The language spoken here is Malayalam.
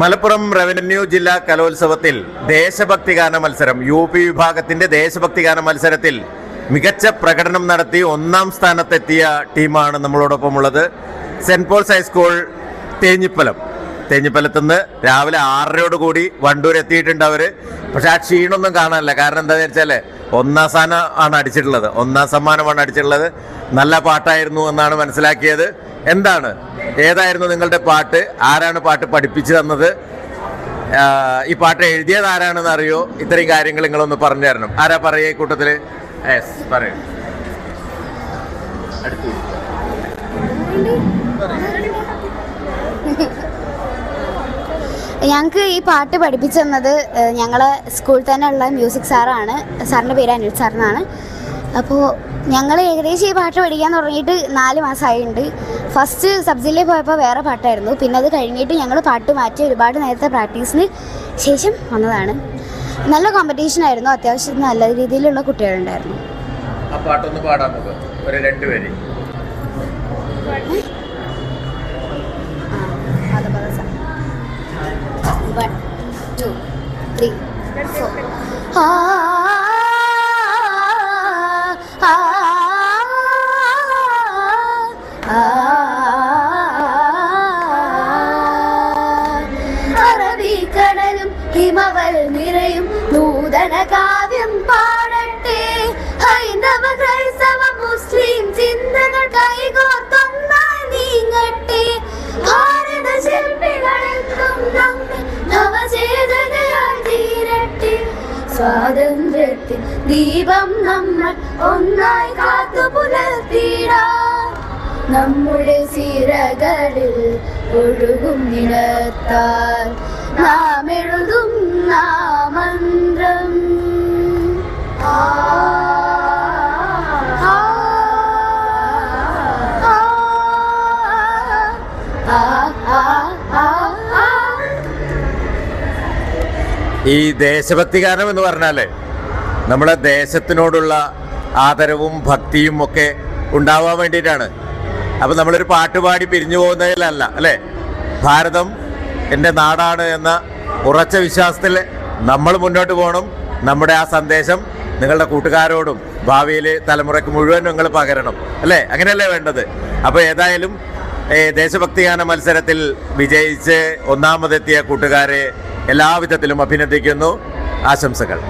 മലപ്പുറം റവന്യൂ ജില്ലാ കലോത്സവത്തിൽ ദേശഭക്തി ഗാന മത്സരം. യു പി വിഭാഗത്തിന്റെ ദേശഭക്തി ഗാന മത്സരത്തിൽ മികച്ച പ്രകടനം നടത്തി ഒന്നാം സ്ഥാനത്തെത്തിയ ടീമാണ് നമ്മളോടൊപ്പം ഉള്ളത് Saint Paul's high school Thenhipalam. തേഞ്ഞിപ്പലത്ത് നിന്ന് രാവിലെ ആറരയോട് കൂടി വണ്ടൂർ എത്തിയിട്ടുണ്ട് അവർ. പക്ഷെ ആ ക്ഷീണൊന്നും കാണാനല്ല. കാരണം എന്താണെന്ന് വെച്ചാൽ ഒന്നാം സ്ഥാനം ആണ് അടിച്ചിട്ടുള്ളത്. ഒന്നാം സമ്മാനമാണ് അടിച്ചിട്ടുള്ളത്. നല്ല പാട്ടായിരുന്നു എന്നാണ് മനസ്സിലാക്കിയത്. എന്താണ്? ഏതായിരുന്നു നിങ്ങളുടെ പാട്ട്? ആരാണ് പാട്ട് പഠിപ്പിച്ചു തന്നത്? ഈ പാട്ട് എഴുതിയത് ആരാണെന്ന് അറിയോ? ഇത്രയും കാര്യങ്ങൾ നിങ്ങളൊന്ന് പറഞ്ഞു തരണം. ആരാ പറയുക ഈ കൂട്ടത്തിൽ? യെസ് പറയൂ. അടുത്ത് ഞങ്ങൾക്ക് ഈ പാട്ട് പഠിപ്പിച്ചു തന്നത് ഞങ്ങളെ സ്കൂളിൽ തന്നെ ഉള്ള മ്യൂസിക് സാറാണ് സാറിന്റെ പേര് അനിൽ സാറിനാണ് അപ്പോൾ ഞങ്ങൾ ഏകദേശം ഈ പാട്ട് പഠിക്കാൻ തുടങ്ങിയിട്ട് നാല് മാസമായിട്ടുണ്ട് ഫസ്റ്റ് സബ്ജക്റ്റിൽ പോയപ്പോൾ വേറെ പാട്ടായിരുന്നു. പിന്നെ അത് കഴിഞ്ഞിട്ട് ഞങ്ങൾ പാട്ട് മാറ്റി ഒരുപാട് നേരത്തെ പ്രാക്ടീസിന് ശേഷം വന്നതാണ്. നല്ല കോമ്പറ്റീഷൻ ആയിരുന്നു. അത്യാവശ്യം നല്ല രീതിയിലുള്ള കുട്ടികളുണ്ടായിരുന്നു. ആ പാട്ടൊന്ന് നമുക്ക്. ഒരു രണ്ടുപേര് One, three, ഫോർ അറബിക്കടലും ഹിമവൽ നിറയും നൂതന കാവ്യം പാടട്ടെ. ഹൈന്ദവ സ്വാതന്ത്ര്യത്തിൽ ദീപം നമ്മൾ ഒന്നായി കാത്തു പുലർത്തിടാ. നമ്മുടെ സിരകളിൽ ഒഴുകും നിലത്താൽ നാം എഴുതും നാമന്ത്രം ആ, ആ, ആ, ആ, ഈ ദേശഭക്തി ഗാനം എന്ന് പറഞ്ഞാൽ നമ്മളെ ദേശത്തിനോടുള്ള ആദരവും ഭക്തിയും ഒക്കെ ഉണ്ടാവാൻ വേണ്ടിയിട്ടാണ്. അപ്പം നമ്മളൊരു പാട്ട് പാടി പിരിഞ്ഞു പോകുന്നതിലല്ല അല്ലേ? ഭാരതം എന്റെ നാടാണ് എന്ന ഉറച്ച വിശ്വാസത്തിൽ നമ്മൾ മുന്നോട്ട് പോകണം. നമ്മുടെ ആ സന്ദേശം നിങ്ങളുടെ കൂട്ടുകാരോടും ഭാവിയിൽ തലമുറയ്ക്ക് മുഴുവൻ നിങ്ങൾ പകരണം അല്ലേ? അങ്ങനെയല്ലേ വേണ്ടത്? അപ്പോൾ ഏതായാലും ദേശഭക്തിഗാന ദേശഭക്തി ഗാന മത്സരത്തിൽ വിജയിച്ച് ഒന്നാമതെത്തിയ കൂട്ടുകാരെ എല്ലാവിധത്തിലും അഭിനന്ദിക്കുന്നു. ആശംസകൾ.